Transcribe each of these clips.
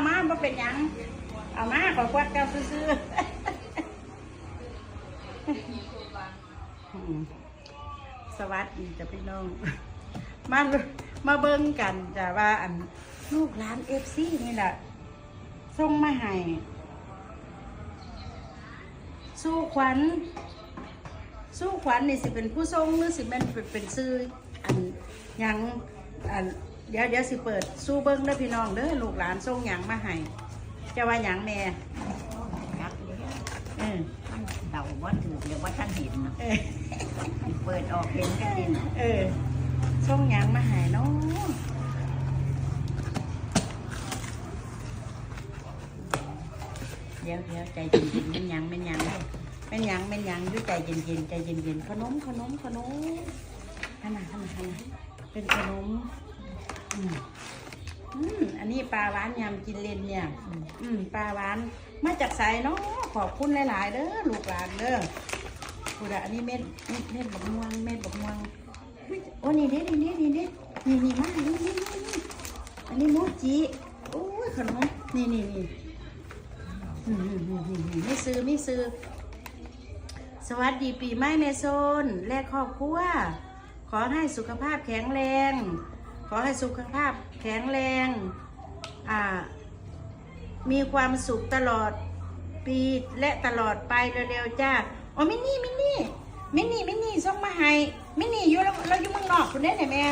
เอามาบ่เป็นหยัง เอามาขอควักเจ้าซื้อๆอืมสวัสดีจ้ะพี่น้อง มามาเบิ่งกันจ้ะว่าอันลูกหลานเอฟซีนี่แหละส่งมาให้สู้ขวัญสู้ขวัญนี่สิเป็นผู้ทรงหรือสิเป็นเป็นซื้ออันยังอัน เดี๋ยวเดี๋ยวสิเปิดสู้เบิ้งเด้อพี่น้องเด้อลูกหลานส่งหยังมาให้จะว่าหยังแม่ยักษ์เนี่ยเออมันเดาว่าถือเดี๋ยวว่าท่านเห็นนะเออเปิดออกเห็นก็ดินเออส่งหยังมาให้เนาะเดี๋ยวเดี๋ยวใจเย็นๆเป็นหยังเป็นหยังเป็นหยังเป็นหยังด้วยใจเย็นๆใจเย็นๆขนมขนมขนมขนาดขนาดขนาดเป็นขนม อืมอืมอันนี้ปลาหวานยำกินเลนเนี่ย อืมปลาหวานมาจากไสเนาะขอบคุณหลาย ๆ เด้อลูกหลานเด้อกูดะอันนี้เม็ดเม็ดเม็ดบักม่วงเม็ดบักม่วงอุ๊ยโอ้นี่เด้นี่เด้นี่เด้นี่นี่มานี่นี่นี่นี่อันนี้โมจิโอ้ยขนมนี่นี่นี่อืมอืมอืมอืมอืมไม่ซื้อไม่ซื้อ สวัสดีปีใหม่เมโซนและครอบครัวขอให้สุขภาพแข็งแรง ขอให้สุขภาพแข็งแรงอ่ามีความสุขตลอดปีและตลอดไปเร็วๆจ้าโอ้มินี่มินี่มินี่มินี่ส่งมาให้มินี่อยู่เราอยู่เมืองนอกคุณได้ไหนแม่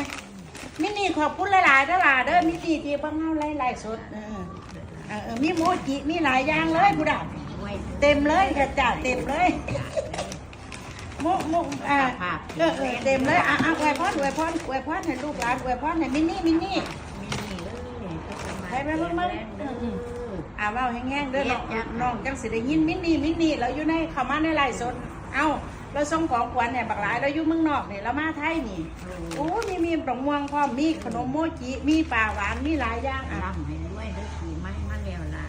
มินี่ขอบคุณหลายๆเด้อล่ะเด้อมินี่ที่พิ่งเอาไล่ไล่สดเออเออมีโมจิมีหลายอย่างเลยบุดาเต็มเลยกระจาเต็มเลย มโมอ่าเออเออเต็มเลยอะอะอวยพรอวยพรอวยพรให้ลูกหลานอวยพรให้มินนี่มินนี่มีนี่เลยก็จะมาไปไปเบิ่งเบิ่งเอออ่าเว่าแห้งๆเด้อน้องเฮ็ดจังน้องจังสิได้ยินมินนี่มินนี่เราอยู่ในเข้ามาในไร่สดเอ้าเราส่งของขวัญเนี่ยบักหลายเราอยู่เมืองนอกนี่เรามาไทยนี่โอ้มีมีดอกม่วงพร้อมมีขนมโมจิมีปลาหวานมีหลายอย่างอะร่ำให้ด้วยด้วยขี่ไม้มาแล้วล่ะ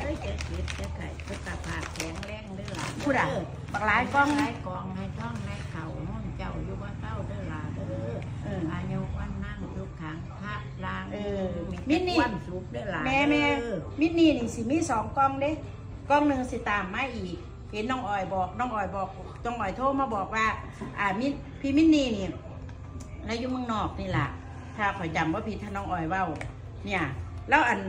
เอ้ยจะคิดจะไก่สุขภาพแข็งแรงด้วยล่ะพูดอะบักหลายกล้องหลายกอง มิมีนนี่แต่ความสุขเด้อล่ะแม่แม่เออมินนี่นี่สิมีสองกล้องเด้กล้องหนึ่งสิตามมาอีก เห็นน้องออยบอกน้องออยบอกน้องออยโทรมาบอกว่า อ่ามินพี่มินนี่นี่แล้วอยู่เมืองนอกนี่ล่ะ ถ้าข่อยจำว่าพี่ท่านน้องออยเว้าเนี่ยแล้วอัน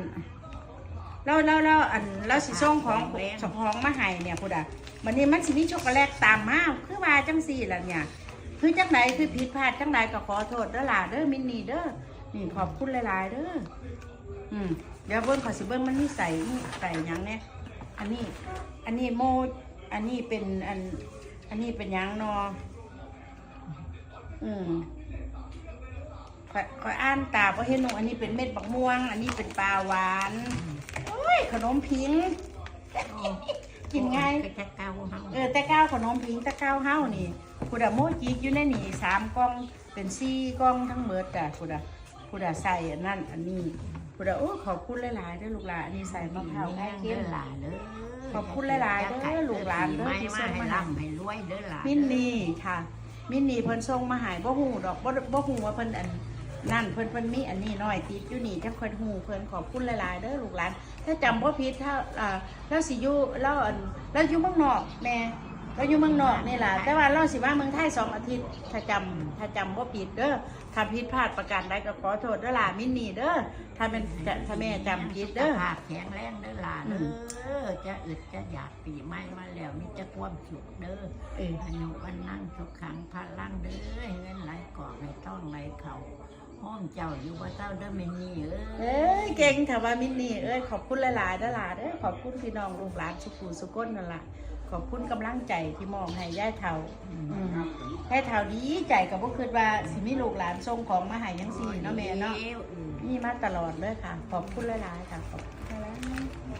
แล้วแล้วแล้วอันแล้วสิส่งของสของมาให้เนี่ยพุดอะวันนี้มันสิมีช็อกโกแลตตามมาคือว่าจังสี่ล่ะเนี่ย คือจังไหนคือผิดพลาดจังไหนก็ขอโทษเด้อล่ะเด้อมินนี่เด้อ นี่ขอบคุณหลายๆเด้ออืมเดี๋ยวเบิ้งขอสิเบิ้งมันมีใส่มีใส่หยังเนี่ยอันนี้ อันนี้โมอันนี้เป็นอัน อันนี้เป็นหยังนอ อืมขอยขอยอ่านตาเพราะเห็นหนูอันนี้เป็นเม็ดบักม่วง อันนี้เป็นปลาหวานโอ้ยขนมพิงกินง่ายก็จะเกาเฮาเออแต่ก้าวขนมพิงแต่ก้าวเฮ้านี่กูดะโมจิกอยู่ในนี่สามกล่องเป็นสี่กล่องทั้งหมดจ้ะกูดะ กูดะใส่อันนั้นอันนี้กูดะโอ้ขอบคุณหลายๆเด้อลูกหลานอันนี้ใส่มะพร้าวไข่เค็เด้มอล่ะเด้อขอบคุณหลายๆเด้อลูกหลานเด้อไม่ที่มาส่งให้มาให้ร่ำให้รวยเด้อล่ะมินนี่ค่ะ มินนี่เพิ่นส่งมาใหายบ่ฮู้ดอกบ่บ่ฮู้ว่าเพิ่นอันนั่นเพิ่นเพิ่นมีอันนี้น้อยติดอยู่นี่จังเพิ่นฮู้เพิ่นขอบคุณหลายๆเด้อลูกหลานถ้าจำบ่ผิดถ้าอ่าเราสิอยู่เราอันเราอยู่เมืองนอกแม่ เราอยู่เมืองนอกนี่ล่ะแต่ว่าเราสิมาเมืองไทยสองอาทิตย์ถ้าจำถ้าจำบ่ผิดเด้อถ้าผิดพลาดประการใดก็ขอโทษเด้อล่ะมินนี่เด้อถ้าเป็นถ้าแม่จำผิดเด้อสุขภาพแข็งแรงเด้อล่ะเด้อจะอึดจะอยากปีใหม่มาแล้วมีแต่ความสุขเด้อเอออายุวันนั่งทุกขังพลังเด้อให้เงินไหลกอกให้ต้องไหลเข่าห้องเจ้าอยู่ว่าเจ้าเด้อไม่มีเอ้เอ้ยเก่งค่ะว่ามินนี่เอ้ยขอบคุณหลายๆเด้อล่ะเด้อขอบคุณพี่น้องลูกหลานสุขุสุก้นนั่นล่ะ ขอบคุณกำลังใจที่มองให้ย่ายเฒ่าอืมย่ายเฒ่าดีใจกับพวกคือว่าสิมีลูกหลานส่งของมาให้ยังสี่เนาะแม่เนาะอืมนี่มาตลอดเลยค่ะ ขอบคุณหลายๆค่ะขอบคุณหลายๆ